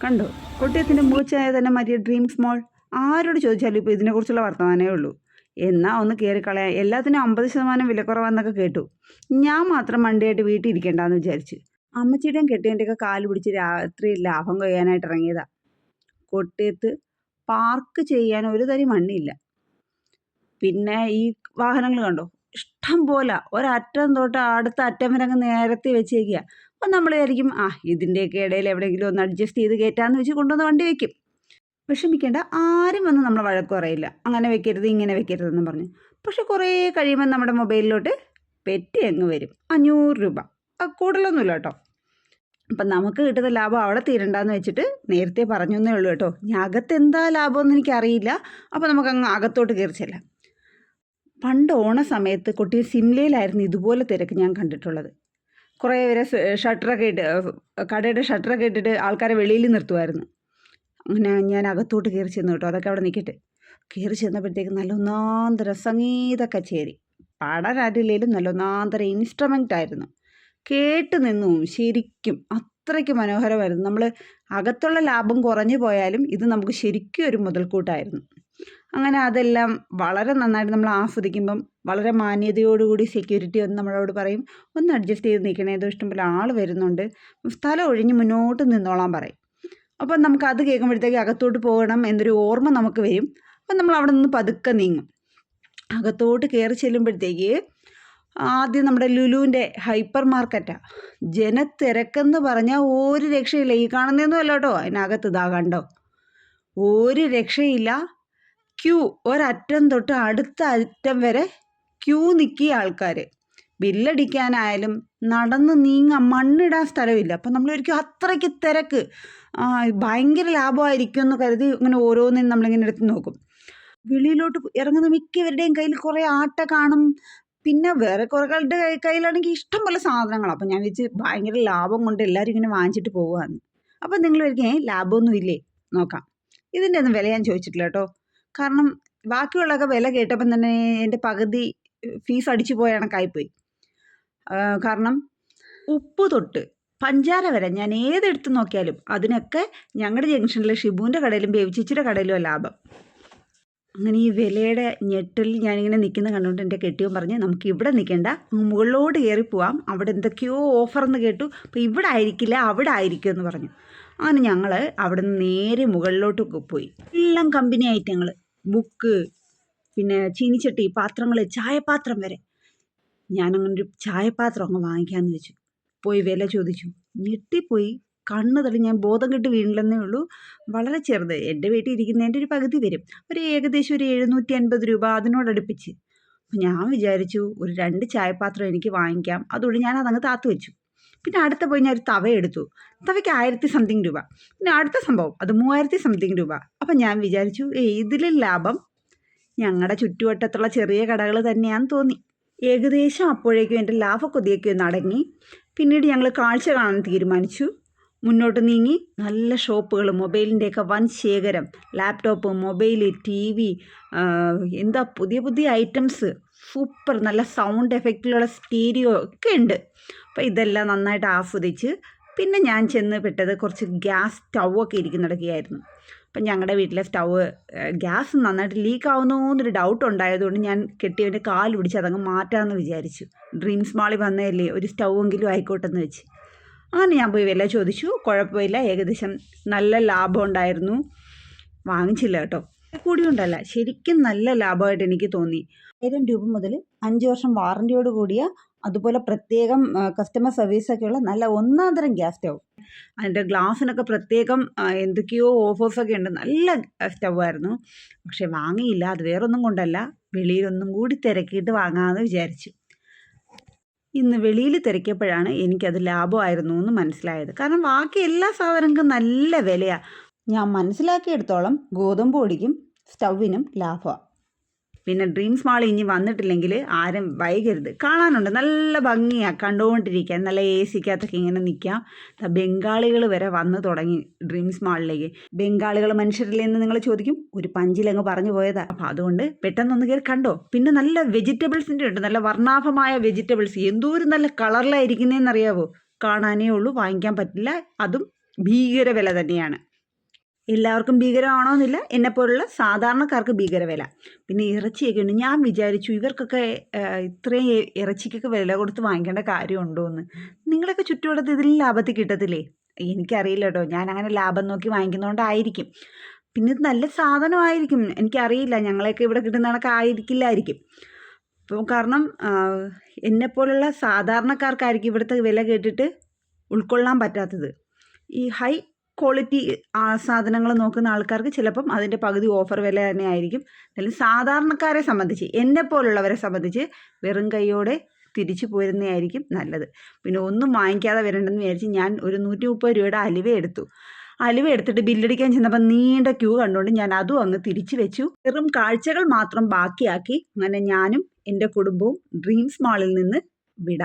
കണ്ടോ? കൊട്ടിയത്തിന്റെ മൂച്ചായ തന്നെ Maria dreams മോൾ ആരോട് ചോദിച്ചാലും ഇപ്പോൾ ഇതിനെക്കുറിച്ചുള്ള വർത്തമാനമേ ഉള്ളൂ. എന്നാ ഒന്ന് കയറിക്കളയാൻ എല്ലാത്തിനും അമ്പത് ശതമാനം വിലക്കുറവാന്നൊക്കെ കേട്ടു. ഞാൻ മാത്രം മണ്ടിയായിട്ട് വീട്ടിൽ ഇരിക്കേണ്ടെന്ന് വിചാരിച്ചു. അമ്മച്ചിയുടെയും കെട്ടിയന്റെയൊക്കെ കാൽ പിടിച്ച് രാത്രി ലാഭം കൊയ്യാനായിട്ട് ഇറങ്ങിയതാ. കൊട്ടിയത്ത് പാർക്ക് ചെയ്യാൻ ഒരു തരി മണ്ണില്ല. പിന്നെ ഈ വാഹനങ്ങൾ കണ്ടോ? ഇഷ്ടം പോലെ. ഒരറ്റം തൊട്ട് അടുത്ത അറ്റം വരെ അങ്ങ് നേരത്തെ വെച്ചേക്കുക അപ്പം നമ്മൾ വിചാരിക്കും ആ ഇതിന്റെയൊക്കെ ഇടയിൽ എവിടെയെങ്കിലും ഒന്ന് അഡ്ജസ്റ്റ് ചെയ്ത് കയറ്റാന്ന് വെച്ച് കൊണ്ടുവന്ന് വണ്ടി വെക്കും. വിഷമിക്കേണ്ട ആരും വന്ന് നമ്മളെ വഴക്ക് പറയില്ല. അങ്ങനെ വെക്കരുത് ഇങ്ങനെ വെക്കരുതെന്ന് പറഞ്ഞു. പക്ഷെ കുറേ കഴിയുമ്പോൾ നമ്മുടെ മൊബൈലിലോട്ട് പെറ്റി അങ്ങ് വരും. അഞ്ഞൂറ് രൂപ. കൂടുതലൊന്നുമില്ല കേട്ടോ. അപ്പം നമുക്ക് കിട്ടുന്ന ലാഭം അവിടെ തീരണ്ടെന്ന് വെച്ചിട്ട് നേരത്തെ പറഞ്ഞു എന്നേ ഉള്ളൂ കേട്ടോ. ഇനി അകത്ത് എന്താ ലാഭമെന്ന് എനിക്കറിയില്ല. അപ്പോൾ നമുക്ക് അങ്ങ് അകത്തോട്ട് കയറി ചെല്ലാം. പണ്ട് ഓണ സമയത്ത് കൊട്ടിയൂർ സിംലയിലായിരുന്നു ഇതുപോലെ തിരക്ക് ഞാൻ കണ്ടിട്ടുള്ളത്. കുറേ പേരെ ഷട്ടറൊക്കെ ഇട്ട് കടയുടെ ഷട്ടറൊക്കെ ഇട്ടിട്ട് ആൾക്കാരെ വെളിയിൽ നിർത്തുമായിരുന്നു അങ്ങനെ ഞാൻ അകത്തോട്ട് കയറി ചെന്നു കേട്ടോ. അതൊക്കെ അവിടെ നിൽക്കട്ടെ. കയറി ചെന്നപ്പോഴത്തേക്ക് നല്ല ഒന്നാന്തര സംഗീത കച്ചേരി. പാടാനാരില്ലേലും നല്ല ഒന്നാന്തര ഇൻസ്ട്രുമെന്റ് ആയിരുന്നു. കേട്ട് നിന്നു ശരിക്കും അത്രയ്ക്ക് മനോഹരമായിരുന്നു. നമ്മൾ അകത്തുള്ള ലാഭം കുറഞ്ഞു പോയാലും ഇത് നമുക്ക് ശരിക്കും ഒരു മുതൽക്കൂട്ടായിരുന്നു. അങ്ങനെ അതെല്ലാം വളരെ നന്നായിട്ട് നമ്മൾ ആസ്വദിക്കുമ്പം വളരെ മാന്യതയോടുകൂടി സെക്യൂരിറ്റി ഒന്ന് നമ്മളോട് പറയും ഒന്ന് അഡ്ജസ്റ്റ് ചെയ്ത് നിൽക്കണേ ഏതോ ഇഷ്ടംപോലെ ആൾ വരുന്നുണ്ട്. സ്ഥലം ഒഴിഞ്ഞ് മുന്നോട്ട് നിന്നോളാൻ പറയും. അപ്പം നമുക്ക് അത് കേൾക്കുമ്പോഴത്തേക്ക് അകത്തോട്ട് പോകണം എന്നൊരു ഓർമ്മ നമുക്ക് വരും. അപ്പം നമ്മൾ അവിടെ നിന്ന് പതുക്കെ നീങ്ങും. അകത്തോട്ട് കയറി ചെല്ലുമ്പോഴത്തേക്ക് ആദ്യം നമ്മുടെ ലുലുവിന്റെ ഹൈപ്പർ മാർക്കറ്റാണ് ജനത്തിരക്കെന്ന് പറഞ്ഞാൽ ഒരു രക്ഷയില്ല. ഈ കാണുന്നതൊന്നും അല്ല കേട്ടോ. അതിനകത്ത് ഇതാ കണ്ടോ? ഒരു രക്ഷയില്ല. ക്യൂ ഒരറ്റം തൊട്ട് അടുത്ത അറ്റം വരെ ക്യൂ നിൽക്കിയ ആൾക്കാർ ബില്ലടിക്കാനായാലും നടന്ന് നീങ്ങാൻ മണ്ണിടാൻ സ്ഥലമില്ല. അപ്പം നമ്മൾ ഒരിക്കലും അത്രയ്ക്ക് തിരക്ക് ഭയങ്കര ലാഭമായിരിക്കും എന്ന് കരുതി ഇങ്ങനെ ഓരോന്നിനും നമ്മളിങ്ങനെ എടുത്ത് നോക്കും. വെളിയിലോട്ട് ഇറങ്ങുന്ന മിക്കവരുടെയും കയ്യിൽ കുറേ ആട്ട കാണും. പിന്നെ വേറെ കുറേ കൈ കയ്യിലാണെങ്കിൽ ഇഷ്ടം പോലെ സാധനങ്ങളാണ് അപ്പം ഞാൻ വെച്ച് ഭയങ്കര ലാഭം കൊണ്ട് എല്ലാവരും ഇങ്ങനെ വാങ്ങിച്ചിട്ട് പോവുകയാണ് അപ്പം നിങ്ങൾ ഒരിക്കലും ലാഭമൊന്നും ഇല്ലേ? നോക്കാം. ഇതിന്റെ ഒന്നും വില ഞാൻ ചോദിച്ചിട്ടില്ല കേട്ടോ. കാരണം ബാക്കിയുള്ളതൊക്കെ വില കേട്ടപ്പം തന്നെ എന്റെ പകുതി ഫീസ് അടിച്ചു പോയ കണക്കായിപ്പോയി. കാരണം ഉപ്പ് തൊട്ട് പഞ്ചാര വരെ ഞാൻ ഏതെടുത്ത് നോക്കിയാലും അതിനൊക്കെ ഞങ്ങളുടെ ജംഗ്ഷനിലെ ഷിബുവിന്റെ കടയിലും ബേബിച്ചിച്ചിയുടെ കടയിലും ലാഭം. അങ്ങനെ ഈ വിലയുടെ ഞെട്ടിൽ ഞാനിങ്ങനെ നിൽക്കുന്ന കണ്ടുകൊണ്ട് എന്റെ കെട്ടിയും പറഞ്ഞ് നമുക്ക് ഇവിടെ നിൽക്കേണ്ട. മുകളിലോട്ട് കയറി പോവാം. അവിടെ എന്തൊക്കെയോ ഓഫർ എന്ന് കേട്ടു. അപ്പോൾ ഇവിടെ ആയിരിക്കില്ല അവിടെ ആയിരിക്കും എന്ന് പറഞ്ഞു. അങ്ങനെ ഞങ്ങൾ അവിടെ നിന്ന് നേരെ മുകളിലോട്ട് പോയി. എല്ലാം കമ്പനി ഐറ്റങ്ങൾ ബുക്ക് പിന്നെ ചീനിച്ചട്ടി പാത്രങ്ങൾ ചായപാത്രം വരെ. ഞാനങ്ങനെ ഒരു ചായപാത്രം അങ്ങ് വാങ്ങിക്കാമെന്ന് വെച്ചു. പോയി വില ചോദിച്ചു. ഞെട്ടിപ്പോയി. കണ്ണ് തള്ളി ഞാൻ ബോധം കെട്ട് വീണില്ലെന്നേ ഉള്ളൂ. വളരെ ചെറുത്. എന്റെ വീട്ടിൽ ഇരിക്കുന്നതിന്റെ ഒരു പകുതി വരും. ഒരു ഏകദേശം ഒരു എഴുന്നൂറ്റി അൻപത് രൂപ അതിനോടടുപ്പിച്ച് അപ്പം ഞാൻ വിചാരിച്ചു ഒരു രണ്ട് ചായപാത്രം എനിക്ക് വാങ്ങിക്കാം. അതുകൊണ്ട് ഞാൻ അതങ്ങ് താത്തു വെച്ചു. പിന്നെ അടുത്ത പോയി ഞാൻ ഒരു തവ എടുത്തു. തവയ്ക്ക് ആയിരത്തി സംതിങ് രൂപ. പിന്നെ അടുത്ത സംഭവം. അത് മൂവായിരത്തി സംതിങ് രൂപ. അപ്പം ഞാൻ വിചാരിച്ചു ഏ ഇതിലും ലാഭം. ഞങ്ങളുടെ ചുറ്റുവട്ടത്തുള്ള ചെറിയ കടകൾ തന്നെയാണെന്ന് തോന്നി. ഏകദേശം അപ്പോഴേക്കും എന്റെ ലാഭക്കൊതിയൊക്കെ ഒന്ന് അടങ്ങി. പിന്നീട് ഞങ്ങൾ കാഴ്ച കാണാൻ തീരുമാനിച്ചു. മുന്നോട്ട് നീങ്ങി നല്ല ഷോപ്പുകൾ മൊബൈലിന്റെയൊക്കെ വൻ ശേഖരം ലാപ്ടോപ്പ് മൊബൈൽ ടി വി എന്താ പുതിയ പുതിയ ഐറ്റംസ് സൂപ്പർ നല്ല സൗണ്ട് എഫക്റ്റിലുള്ള സ്റ്റീരിയോ ഒക്കെ ഉണ്ട്. അപ്പോൾ ഇതെല്ലാം നന്നായിട്ട് ആസ്വദിച്ച് പിന്നെ ഞാൻ ചെന്ന് പെട്ടത് കുറച്ച് ഗ്യാസ് സ്റ്റൗ ഒക്കെ ഇരിക്കുന്നിടക്കുകയായിരുന്നു അപ്പം ഞങ്ങളുടെ വീട്ടിലെ സ്റ്റൗ ഗ്യാസ് നന്നായിട്ട് ലീക്ക് ആവുന്നോന്നൊരു ഡൗട്ട് ഉണ്ടായതുകൊണ്ട് ഞാൻ കെട്ടിയവന്റെ കാൽ പിടിച്ച് അതങ്ങ് മാറ്റാമെന്ന് വിചാരിച്ചു. ഡ്രീംസ് മാളിൽ വന്നതല്ലേ ഒരു സ്റ്റൗവെങ്കിലും ആയിക്കോട്ടെന്ന് വെച്ച്. അങ്ങനെ ഞാൻ പോയി വില ചോദിച്ചു. കുഴപ്പമില്ല. ഏകദേശം നല്ല ലാഭം ഉണ്ടായിരുന്നു. വാങ്ങിച്ചില്ല കേട്ടോ. കൂടി ഉണ്ടല്ല ശരിക്കും നല്ല ലാഭമായിട്ട് എനിക്ക് തോന്നി. ആയിരം രൂപ മുതൽ അഞ്ച് വർഷം വാറന്റിയോട് കൂടിയ അതുപോലെ പ്രത്യേകം കസ്റ്റമർ സർവീസൊക്കെയുള്ള നല്ല ഒന്നാം തരം ഗ്യാസ് സ്റ്റൗ അതിന്റെ ഗ്ലാസ്സിനൊക്കെ പ്രത്യേകം എന്തൊക്കെയോ ഓഫേഴ്സൊക്കെ ഉണ്ട്. നല്ല സ്റ്റൗ ആയിരുന്നു. പക്ഷേ വാങ്ങിയില്ല. അത് വേറൊന്നും കൊണ്ടല്ല. വെളിയിലൊന്നും കൂടി തിരക്കിയിട്ട് വാങ്ങാമെന്ന് വിചാരിച്ചു. ഇന്ന് വെളിയിൽ തിരക്കിയപ്പോഴാണ് എനിക്കത് ലാഭമായിരുന്നു എന്ന് മനസ്സിലായത്. കാരണം ബാക്കി എല്ലാ സാധനങ്ങൾക്കും നല്ല വിലയാണ് ഞാൻ മനസ്സിലാക്കിയെടുത്തോളം ഗോതമ്പ് പൊടിക്കും സ്റ്റൗവിനും ലാഭമാണ് പിന്നെ ഡ്രീംസ് മാൾ ഇനി വന്നിട്ടില്ലെങ്കിൽ ആരും വൈകരുത്. കാണാനുണ്ട്. നല്ല ഭംഗിയാണ് കണ്ടുകൊണ്ടിരിക്കാൻ നല്ല എ സിക്കകത്തൊക്കെ ഇങ്ങനെ നിൽക്കാം. ബംഗാളികൾ വരെ വന്ന് തുടങ്ങി ഡ്രീംസ് മാളിലേക്ക് ബംഗാളികൾ മനുഷ്യരില്ലേ എന്ന് നിങ്ങൾ ചോദിക്കും. ഒരു പഞ്ചിലങ്ങ് പറഞ്ഞു പോയതാ. അപ്പം അതുകൊണ്ട് പെട്ടെന്നൊന്ന് കയറി കണ്ടോ? പിന്നെ നല്ല വെജിറ്റബിൾസിന്റെ ഉണ്ട്. നല്ല വർണാഭമായ വെജിറ്റബിൾസ് എന്തോ ഒരു നല്ല കളറിലായിരിക്കുന്നതെന്നറിയാവോ കാണാനേ ഉള്ളൂ. വാങ്ങിക്കാൻ പറ്റില്ല. അതും ഭീകര വില തന്നെയാണ്. എല്ലാവർക്കും ഭീകരമാണോന്നില്ല. എന്നെപ്പോലുള്ള സാധാരണക്കാർക്ക് ഭീകരവില. പിന്നെ ഇറച്ചിയൊക്കെ ഉണ്ട്. ഞാൻ വിചാരിച്ചു ഇവർക്കൊക്കെ ഇത്രയും ഇറച്ചിക്കൊക്കെ വില കൊടുത്ത് വാങ്ങിക്കേണ്ട കാര്യമുണ്ടോ എന്ന് നിങ്ങളൊക്കെ ചുറ്റുവട്ടത്ത് ഇതിൽ ലാഭത്തിൽ കിട്ടത്തില്ലേ? എനിക്കറിയില്ല കേട്ടോ ഞാൻ അങ്ങനെ ലാഭം നോക്കി വാങ്ങിക്കുന്നതുകൊണ്ടായിരിക്കും പിന്നെ ഇത് നല്ല സാധനമായിരിക്കും. എനിക്കറിയില്ല. ഞങ്ങളെയൊക്കെ ഇവിടെ കിട്ടുന്ന കണക്ക് ആയിരിക്കില്ലായിരിക്കും. അപ്പോൾ കാരണം എന്നെപ്പോലുള്ള സാധാരണക്കാർക്കായിരിക്കും ഇവിടുത്തെ വില കേട്ടിട്ട് ഉൾക്കൊള്ളാൻ പറ്റാത്തത്. ഈ ഹൈ ക്വാളിറ്റി സാധനങ്ങൾ നോക്കുന്ന ആൾക്കാർക്ക് ചിലപ്പം അതിന്റെ പകുതി ഓഫർ വില തന്നെ ആയിരിക്കും. അല്ലെങ്കിൽ സാധാരണക്കാരെ സംബന്ധിച്ച് എന്നെ പോലുള്ളവരെ സംബന്ധിച്ച് വെറും കൈയോടെ തിരിച്ചു പോരുന്നതായിരിക്കും നല്ലത്. പിന്നെ ഒന്നും വാങ്ങിക്കാതെ വരണ്ടെന്ന് വിചാരിച്ച് ഞാൻ ഒരു നൂറ്റി മുപ്പത് രൂപയുടെ അലുവ എടുത്തു. അലുവ എടുത്തിട്ട് ബില്ലടിക്കാൻ ചെന്നപ്പോൾ നീണ്ട ക്യൂ കണ്ടുകൊണ്ട് ഞാൻ അതും അങ്ങ് തിരിച്ചു വെച്ചു. വെറും കാഴ്ചകൾ മാത്രം ബാക്കിയാക്കി അങ്ങനെ ഞാനും എന്റെ കുടുംബവും ഡ്രീംസ് മാളിൽ നിന്ന് വിട.